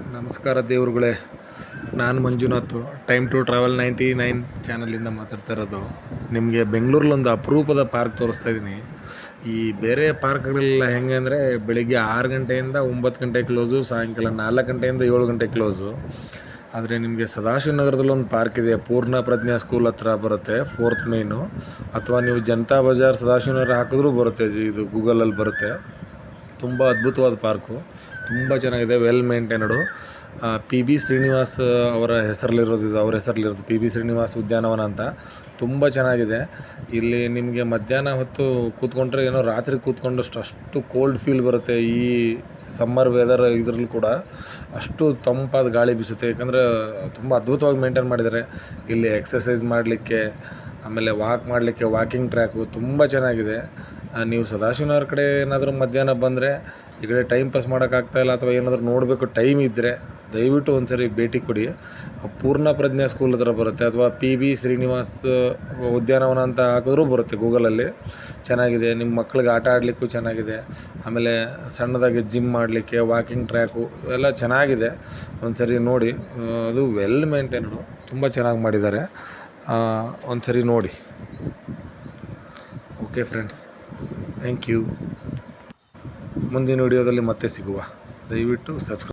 ನಮಸ್ಕಾರ ದೇವ್ರುಗಳೇ. ನಾನು Manjunath. Time to travel ninety nine ಚಾನಲಿಂದ ಮಾತಾಡ್ತಾ ಇರೋದು. ನಿಮಗೆ ಬೆಂಗಳೂರಲ್ಲೊಂದು ಅಪರೂಪದ ಪಾರ್ಕ್ ತೋರಿಸ್ತಾ ಇದ್ದೀನಿ. ಈ ಬೇರೆ ಪಾರ್ಕ್ಗಳೆಲ್ಲ ಹೆಂಗೆ ಅಂದರೆ ಬೆಳಿಗ್ಗೆ ಆರು ಗಂಟೆಯಿಂದ ಒಂಬತ್ತು ಗಂಟೆ ಕ್ಲೋಸು ಸಾಯಂಕಾಲ ನಾಲ್ಕು ಗಂಟೆಯಿಂದ ಏಳು ಗಂಟೆ ಕ್ಲೋಸು ಆದರೆ ನಿಮಗೆ ಸದಾಶಿವನಗರದಲ್ಲಿ ಒಂದು ಪಾರ್ಕ್ ಇದೆ. ಪೂರ್ಣ ಪ್ರಜ್ಞಾ ಸ್ಕೂಲ್ ಹತ್ರ ಬರುತ್ತೆ ಫೋರ್ತ್ ಮೇನು ಅಥವಾ ನೀವು ಜನತಾ ಬಜಾರ್ ಸದಾಶಿವನಗರ ಹಾಕಿದ್ರೂ ಬರುತ್ತೆ. ಇದು ಗೂಗಲಲ್ಲಿ ಬರುತ್ತೆ. ತುಂಬ ಅದ್ಭುತವಾದ ಪಾರ್ಕು. ತುಂಬ ಚೆನ್ನಾಗಿದೆ well maintained P B Srinivas ಅವರ ಹೆಸರಲ್ಲಿರೋದು ಇದು, ಅವ್ರ ಹೆಸರಲ್ಲಿರೋದು ಪಿ ಬಿ ಶ್ರೀನಿವಾಸ್ ಉದ್ಯಾನವನ ಅಂತ. ತುಂಬ ಚೆನ್ನಾಗಿದೆ. ಇಲ್ಲಿ ನಿಮಗೆ ಮಧ್ಯಾಹ್ನ ಹೊತ್ತು ಕೂತ್ಕೊಂಡ್ರೆ ಏನೋ ರಾತ್ರಿ ಕೂತ್ಕೊಂಡಷ್ಟು ಅಷ್ಟು ಕೋಲ್ಡ್ ಫೀಲ್ ಬರುತ್ತೆ ಈ ಸಮ್ಮರ್ ವೆದರ್ ಇದರಲ್ಲೂ ಕೂಡ. ಅಷ್ಟು ತಂಪಾದ ಗಾಳಿ ಬೀಸುತ್ತೆ. ಯಾಕಂದರೆ ತುಂಬ ಅದ್ಭುತವಾಗಿ ಮೇಂಟೈನ್ ಮಾಡಿದ್ದಾರೆ. ಇಲ್ಲಿ ಎಕ್ಸಸೈಸ್ ಮಾಡಲಿಕ್ಕೆ, ಆಮೇಲೆ ವಾಕ್ ಮಾಡಲಿಕ್ಕೆ ವಾಕಿಂಗ್ ಟ್ರ್ಯಾಕು ತುಂಬ ಚೆನ್ನಾಗಿದೆ. ನೀವು ಸದಾಶಿವನಗರ ಕಡೆ ಏನಾದರೂ ಮಧ್ಯಾಹ್ನ ಬಂದರೆ ಈ ಕಡೆ ಟೈಮ್ ಪಾಸ್ ಮಾಡೋಕ್ಕಾಗ್ತಾಯಿಲ್ಲ ಅಥವಾ ಏನಾದರೂ ನೋಡಬೇಕು ಟೈಮ್ ಇದ್ದರೆ ದಯವಿಟ್ಟು ಒಂದು ಸರಿ ಭೇಟಿ ಕೊಡಿ. ಪೂರ್ಣ ಪ್ರಜ್ಞಾ ಸ್ಕೂಲ್ ಹತ್ರ ಬರುತ್ತೆ ಅಥವಾ ಪಿ ಬಿ ಶ್ರೀನಿವಾಸ್ ಉದ್ಯಾನವನ ಅಂತ ಹಾಕಿದ್ರೂ ಬರುತ್ತೆ ಗೂಗಲಲ್ಲಿ ಚೆನ್ನಾಗಿದೆ. ನಿಮ್ಮ ಮಕ್ಳಿಗೆ ಆಟ ಆಡಲಿಕ್ಕೂ ಚೆನ್ನಾಗಿದೆ. ಆಮೇಲೆ ಸಣ್ಣದಾಗಿ ಜಿಮ್ ಮಾಡಲಿಕ್ಕೆ ವಾಕಿಂಗ್ ಟ್ರ್ಯಾಕು ಎಲ್ಲ ಚೆನ್ನಾಗಿದೆ. ಒಂದು ಸರಿ ನೋಡಿ ಅದು ವೆಲ್ ಮೇಂಟೈನ್ಡು ತುಂಬ ಚೆನ್ನಾಗಿ ಮಾಡಿದ್ದಾರೆ. ಒಂದು ಸರಿ ನೋಡಿ. ಓಕೆ ಫ್ರೆಂಡ್ಸ್ ಥ್ಯಾಂಕ್ ಯು ಮುಂದಿನ ವಿಡಿಯೋದಲ್ಲಿ ಮತ್ತೆ ಸಿಗುವ. ದಯವಿಟ್ಟು ಸಬ್ಸ್ಕ್ರೈಬ್